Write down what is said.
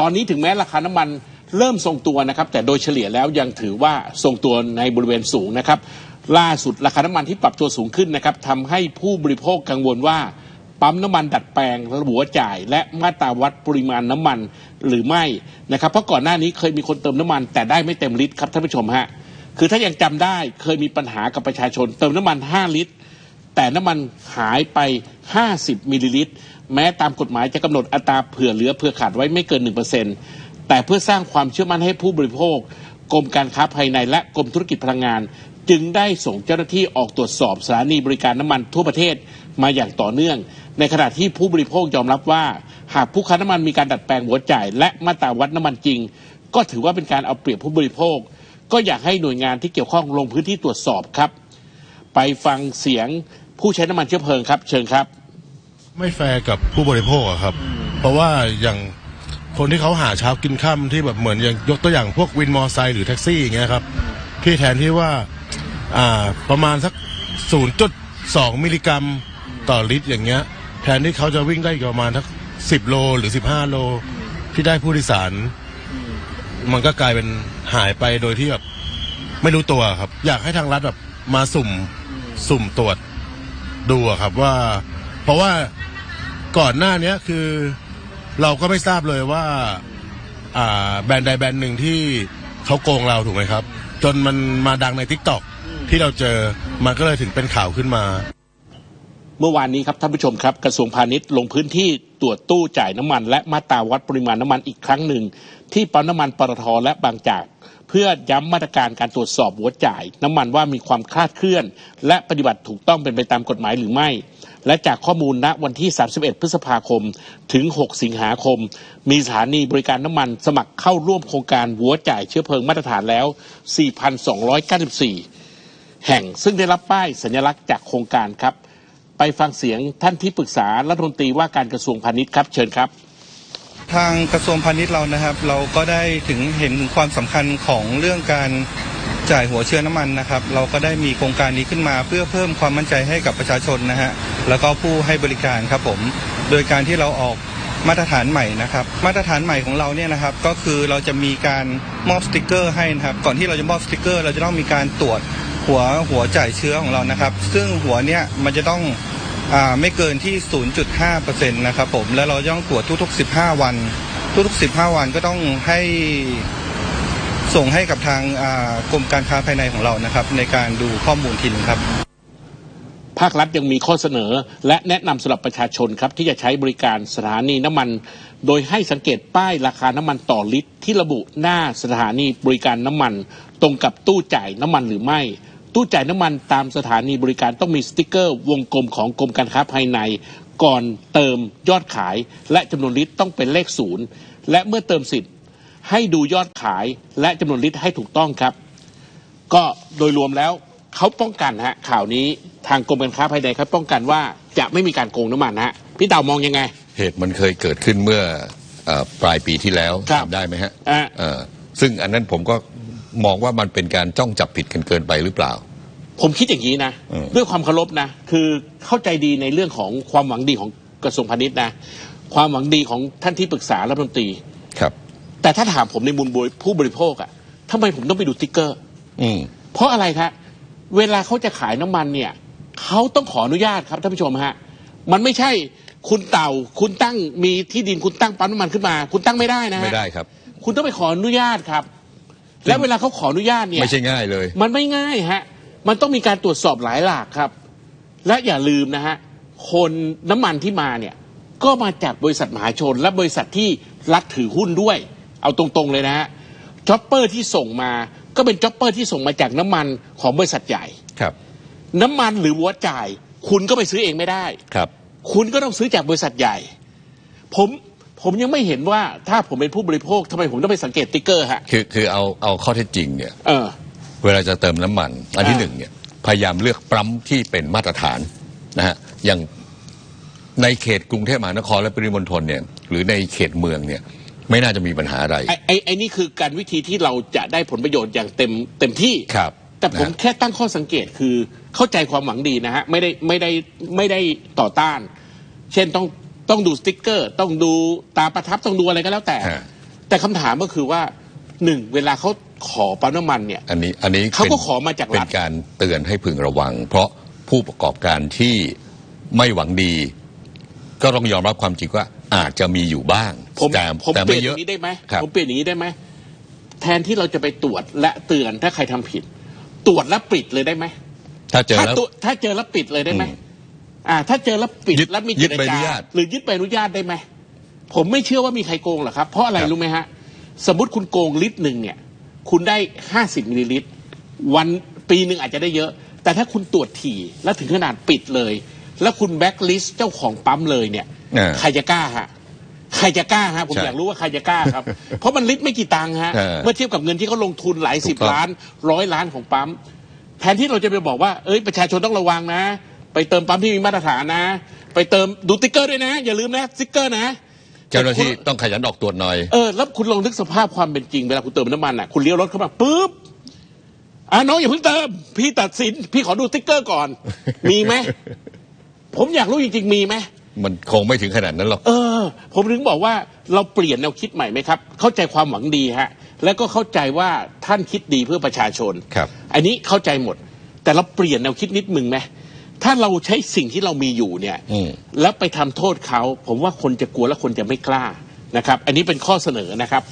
ตอนนี้ถึงแม้ราคาน้ำมันเริ่มทรงตัวนะครับ แต่โดยเฉลี่ยแล้วยังถือว่าทรงตัวในบริเวณสูงนะครับ ล่าสุดราคาน้ำมันที่ปรับตัวสูงขึ้นนะครับทำให้ผู้บริโภคกังวลว่าปั๊มน้ำมันดัดแปลงระบุว่าจ่าย และมาตราวัดปริมาณน้ำมันหรือไม่นะครับเพราะก่อนหน้านี้เคยมีคนเติมน้ำมัน แต่ได้ไม่เต็มลิตรครับท่านผู้ชมฮะคือถ้ายังจำได้เคยมีปัญหากับประชาชนเติมน้ำมัน 5 ลิตร แต่น้ำมันหายไป 50 มิลลิลิตร แม้ตามกฎหมายจะกำหนดอัตราเผื่อเหลือเผื่อขาดไว้ไม่เกิน 1%แต่เพื่อสร้างความเชื่อมั่นให้ผู้บริโภค กรมการค้าภายในและกรมธุรกิจพลังงาน จึงได้ส่งเจ้าหน้าที่ออกตรวจสอบสถานีบริการน้ำมันทั่วประเทศมาอย่างต่อเนื่อง ในขณะที่ผู้บริโภคยอมรับว่า หากผู้ค้าน้ำมันมีการดัดแปลงหัวจ่าย และมาตราวัดน้ำมันจริง ก็ถือว่าเป็นการเอาเปรียบผู้บริโภค ก็อยากให้หน่วยงานที่เกี่ยวข้องลงพื้นที่ตรวจสอบครับ ไปฟังเสียงผู้ใช้น้ำมันเชื้อเพลิงครับ เชิญครับ ไม่แฟร์กับผู้บริโภคอะครับ เพราะว่าอย่างคนที่เขาหาเช้ากินค่ำที่แบบเหมือนอย่างยกตัวอย่างพวกวินมอไซค์หรือแท็กซี่อย่างเงี้ยครับที่แทนที่ว่าอ่าประมาณสัก 0.2 มิลลิกรัมต่อลิตรอย่างเงี้ย แทนที่เขาจะวิ่งได้ประมาณสัก 10 โลหรือ 15 โล ที่ได้ผู้โดยสาร มันก็กลายเป็นหายไปโดยที่แบบไม่รู้ตัวครับ อยากให้ทางรัฐแบบ มาสุ่มสุ่มตรวจดูอะครับว่า เพราะว่าก่อนหน้าเนี้ยคือเราก็ไม่ทราบเลยว่า อ่าแบรนด์ใดแบรนด์หนึ่งที่เขาโกงเราถูกไหมครับ จนมันมาดังในทิกตอกที่เราเจอมันก็เลยถึงเป็นข่าวขึ้นมา เมื่อวานนี้ครับท่านผู้ชมครับกระทรวงพาณิชย์ลงพื้นที่ตรวจตู้จ่ายน้ำมัน และมาตราวัดปริมาณน้ำมันอีกครั้งหนึ่ง ที่ปั๊มน้ำมันปตทและบางจากเพื่อย้ำมาตรการการตรวจสอบหัวจ่าย น้ำมันว่ามีความคลาดเคลื่อน และปฏิบัติถูกต้องเป็นไปตามกฎหมายหรือไม่ และจากข้อมูลณวันที่ 31 พฤษภาคม ถึง 6 สิงหาคม มีสถานีบริการน้ำมันสมัครเข้าร่วมโครงการหัวจ่ายเชื้อเพลิงมาตรฐานแล้ว 4,294 แห่งซึ่งได้รับป้ายสัญลักษณ์จากโครงการครับ ไปฟังเสียงท่านที่ปรึกษารัฐมนตรีว่าการกระทรวงพาณิชย์ครับ เชิญครับ ทางกระทรวงพาณิชย์เรานะครับ เราก็ได้ถึงเห็นถึงความสำคัญของเรื่องการจ่ายหัวเชื้อน้ำมันนะครับ เราก็ได้มีโครงการนี้ขึ้นมาเพื่อเพิ่มความมั่นใจให้กับประชาชนนะฮะแล้วก็ผู้ให้บริการครับผม โดยการที่เราออกมาตรฐานใหม่นะครับ มาตรฐานใหม่ของเราเนี่ยนะครับ ก็คือเราจะมีการมอบสติกเกอร์ให้นะครับ ก่อนที่เราจะมอบสติกเกอร์ เราจะต้องมีการตรวจ หัวหัวจ่ายเชื้อของเรานะครับ ซึ่งหัวเนี่ยมันจะต้องอ่าไม่เกินที่ 0.5%นะครับผมแล้วเราจะต้องตรวจทุกๆ 15 วัน ทุกๆ 15 วันก็ต้องให้ส่งให้กับทางอ่ากรมการค้าภายในของเรานะครับ ในการดูข้อมูลทีนึงครับ ภาครัฐยังมีข้อเสนอ และแนะนำสำหรับประชาชนครับที่จะใช้บริการสถานีน้ำมัน โดยให้สังเกตป้ายราคาน้ำมันต่อลิตร ที่ระบุหน้าสถานีบริการน้ำมัน ตรงกับตู้จ่ายน้ำมันหรือไม่ ตู้จ่ายน้ำมันตามสถานีบริการต้องมีสติกเกอร์วงกลมของกรมการค้าภายใน ก่อนเติมยอดขาย และจำนวนลิตรต้องเป็นเลขศูนย์และเมื่อเติมสิทธิ์ให้ดูยอดขายและจำนวนลิตรให้ถูกต้องครับ ก็โดยรวมแล้ว เขาป้องกันฮะข่าวนี้ทางกรมการค้าภายในเขาป้องกันว่าจะไม่มีการโกงน้ำมันฮะพี่เต่ามองยังไง เหตุมันเคยเกิดขึ้นเมื่อเออปลายปีที่แล้วครับจำได้ไหมฮะอ่า เออซึ่งอันนั้นผมก็มองว่ามันเป็นการจ้องจับผิดกันเกินไปหรือเปล่า ผมคิดอย่างนี้นะ อืม ด้วยความเคารพนะ คือเข้าใจดีในเรื่องของความหวังดีของกระทรวงพาณิชย์นะ ความหวังดีของท่านที่ปรึกษารัฐมนตรี ครับ แต่ถ้าถามผมในมุมผู้บริโภคอะทำไมผมต้องไปดูติ๊กเกอร์ อืม เพราะอะไรครับ เวลาเขาจะขายน้ำมันเนี่ยเขาต้องขออนุญาตครับท่านผู้ชมฮะมันไม่ใช่คุณเต่าคุณตั้งมีที่ดินคุณตั้งปั๊มน้ำมันขึ้นมา คุณตั้งไม่ได้นะฮะไม่ได้ครับ คุณต้องไปขออนุญาตครับ แล้วเวลาเขาขออนุญาตเนี่ยไม่ใช่ง่ายเลย มันไม่ง่ายฮะมันต้องมีการตรวจสอบหลายหลากครับ และอย่าลืมนะฮะคนน้ำมันที่มาเนี่ยก็มาจากบริษัทมหาชน และบริษัทที่รัฐถือหุ้นด้วย เอาตรงๆเลยนะฮะจ็อปเปอร์ที่ส่งมา ก็เป็นจ็อปเปอร์ที่ส่งมาจากน้ำมันของบริษัทใหญ่ครับ น้ำมันหรือหัวจ่าย คุณก็ไปซื้อเองไม่ได้ครับ คุณก็ต้องซื้อจากบริษัทใหญ่ ผมผมยังไม่เห็นว่าถ้าผมเป็นผู้บริโภคทำไมผมต้องไปสังเกตติ๊กเกอร์ฮะคือคือเอาเอาข้อเท็จจริงเนี่ยเออเวลาจะเติมน้ำมัน อันที่อ่าหนึ่งเนี่ยพยายามเลือกปั๊มที่เป็นมาตรฐานนะฮะอย่างในเขตกรุงเทพมหานครและปริมณฑลเนี่ยหรือในเขตเมืองเนี่ย ไม่น่าจะมีปัญหาอะไรไอ้ไอ้ไอ้นี่คือการวิธีที่เราจะได้ผลประโยชน์อย่างเต็มเต็มที่ ครับ แต่ผมนะ แค่ตั้งข้อสังเกตคือเข้าใจความหวังดีนะฮะไม่ได้ไม่ได้ไม่ได้ต่อต้าน เช่นต้องต้องดูสติ๊กเกอร์ ต้องดูตาประทับต้องดูอะไรก็แล้วแต่ ฮะ แต่คำถามก็คือว่าหนึ่งเวลาเขาขอปั๊มน้ำมันเนี่ย อันนี้อันนี้เขาก็ป็นขอมาจากรัฐ เป็นการเตือนให้พึงระวัง เพราะผู้ประกอบการที่ไม่หวังดี ก็ต้องยอมรับความจริงว่า อาจจะมีอยู่บ้างผมแต่ผมแต่เปลี่ไม่ยนเยออะ ย่างนี้ได้ไหมครับ ผมเปลี่ยนอย่างนี้ได้ไหมแทนที่เราจะไปตรวจและเตือนถ้าใครทำผิด ตรวจและปิดเลยได้ไหมถ้าเจอถ้าแล้วตัวถ้าเจอแล้วปิดเลยได้ไหมอืมอ่า ถ้าเจอแล้วปิดยึดแล้วมียึเจดรใบอนุจาญาตหรือยึดใบอนุญาตได้ไหมผมไม่เชื่อว่ามีใครโกงหรอกครับ เพราะอะไรครับ รู้ไหมฮะ สมมติคุณโกงลิตรหนึ่งเนี่ย คุณได้ห้าสิบมิลลิลิตร วันปีหนึ่งอาจจะได้เยอะ แต่ถ้าคุณตรวจถี่แล้วถึงขนาดปิดเลย แล้วคุณแบ็กลิสต์เจ้าของปั๊มเลยเนี่ยอ่า ใครจะกล้าฮะใครจะกล้าฮะผมใช่อยากรู้ว่าใครจะกล้าครับ เพราะมันลิตรไม่กี่ตังค์ฮะเออเมื่อเทียบกับเงินที่เขาลงทุนหลายสิบถูกต้องล้านร้อยล้านของปั๊มแทนที่เราจะไปบอกว่าเอ้ยประชาชนต้องระวังนะ ไปเติมปั๊มที่มีมาตรฐานนะ ไปเติมดูติ๊กเกอร์ด้วยนะ อย่าลืมนะติ๊กเกอร์นะเจ้าหน้าที่แต่คุณต้องขยันออกตรวจหน่อย เออ แล้วคุณลองนึกสภาพความเป็นจริง เวลาคุณเติมน้ำมันอะ คุณเลี้ยวรถเข้ามาปุ๊บ อะน้องอย่าเพิ่งเติม พี่ตัดสิน พี่ขอดูติ๊กเกอร์ก่อน มีไหม ผมอยากรู้จริงๆ มีไหม มันคงไม่ถึงขนาดนั้นหรอก เออ ผมถึงบอกว่าเราเปลี่ยนแนวคิดใหม่ไหมครับ เข้าใจความหวังดีฮะ แล้วก็เข้าใจว่าท่านคิดดีเพื่อประชาชนครับ อันนี้เข้าใจหมด แต่เราเปลี่ยนแนวคิดนิดมึงไหมถ้าเราใช้สิ่งที่เรามีอยู่เนี่ยอืม แล้วไปทำโทษเขา ผมว่าคนจะกลัวและคนจะไม่กล้านะครับ อันนี้เป็นข้อเสนอนะครับ